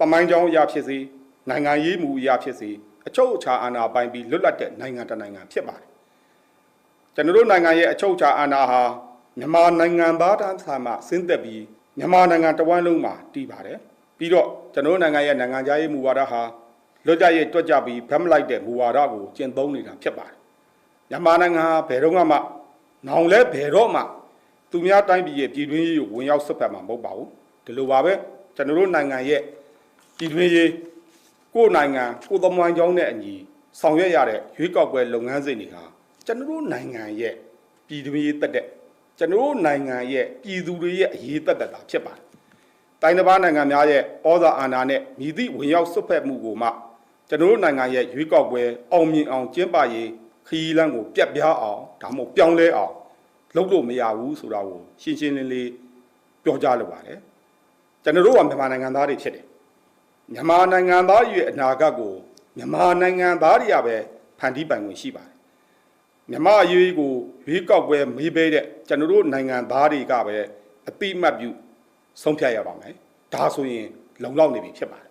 တမိုင်းကြောင်းအရာဖြစ်စေနိုင်ငံရေးမူအရာဖြစ်စေအချုပ်အခြာအာဏာပိုင်ပြီးလွတ်လပ်တဲ့နိုင်ငံတစ်နိုင်ငံဖြစ်ပါတယ်ကျွန်တော်တို့နိုင်ငံရဲ့အချုပ်အခြာအာဏာဟာမြန်မာနိုင်ငံသားတန်းဆာမှဆင်းသက်ပြီးမြန်မာနိုင်ငံတစ်ဝန်းလုံးမှာတည်ပါတယ်ပြီးတော့ကျွန်တော်တို့နိုင်ငံရဲ့နိုင်ငံခြားရေးမူဝါဒဟာလွတ်လပ်ရေးတွက်ကြပြီးဗတ်မလိုက်တဲ့မူဝါဒကိုကျင့်သုံးနေတာဖြစ်ပါတယ်မြန်မာနိုင်ငံဟာဘယ်တော့မှနောင်လဲဘယ်တော့မှသူများတိုင်းပြည်ရဲ့ပြည်တွင်းရေးကိုဝင်ရောက်ဆွတ်ဖက်မှာမဟုတ်ပါဘူးဒီလိုပါပဲကျွန်တော်တို့နိုင်ငံရဲ့ ပြည်တွင်းရေးကိုယ်နိုင်ငံကိုယ်သမိုင်းကြောင်းနဲ့အညီဆောင်ရွက်ရတဲ့ရွေးကောက်ပွဲလုပ်ငန်းစဉ်တွေဟာကျွန်တော်တို့နိုင်ငံရဲ့ပြည်တွင်းရေးတက်တဲ့ကျွန်တော်တို့နိုင်ငံရဲ့ပြည်သူတွေရဲ့အရေးတက်တက်တာဖြစ်ပါတယ်။တိုင်းတစ်ပါးနိုင်ငံများရဲ့ဩဇာအာဏာနဲ့မြည်သည့်ဝင်ရောက်ဆွတ်ဖက်မှုကိုမှကျွန်တော်တို့နိုင်ငံရဲ့ရွေးကောက်ပွဲအောင်မြင်အောင်ကျင်းပရေးခရီးလမ်းကိုပြတ်ပြားအောင်ဒါမှမဟုတ်ပြောင်းလဲအောင်လုပ်လို့မရဘူးဆိုတာကိုရှင်းရှင်းလင်းလင်းပြောကြားလိုပါတယ်။ကျွန်တော်တို့ကမြန်မာနိုင်ငံသားတွေဖြစ်တယ် မြန်မာနိုင်ငံသားရဲ့အနာဂတ်ကိုမြန်မာနိုင်ငံသားတွေကပဲဖန်တီးပိုင်ခွင့်ရှိပါတယ်မြန်မာအရေးကိုရွေးကောက်ပွဲမေးပေးတဲ့ကျွန်တော်တို့နိုင်ငံသားတွေကပဲအတိအမှတ်ပြုဆုံးဖြတ်ရပါမယ်ဒါဆိုရင်လုံလောက်နေပြီဖြစ်ပါတယ်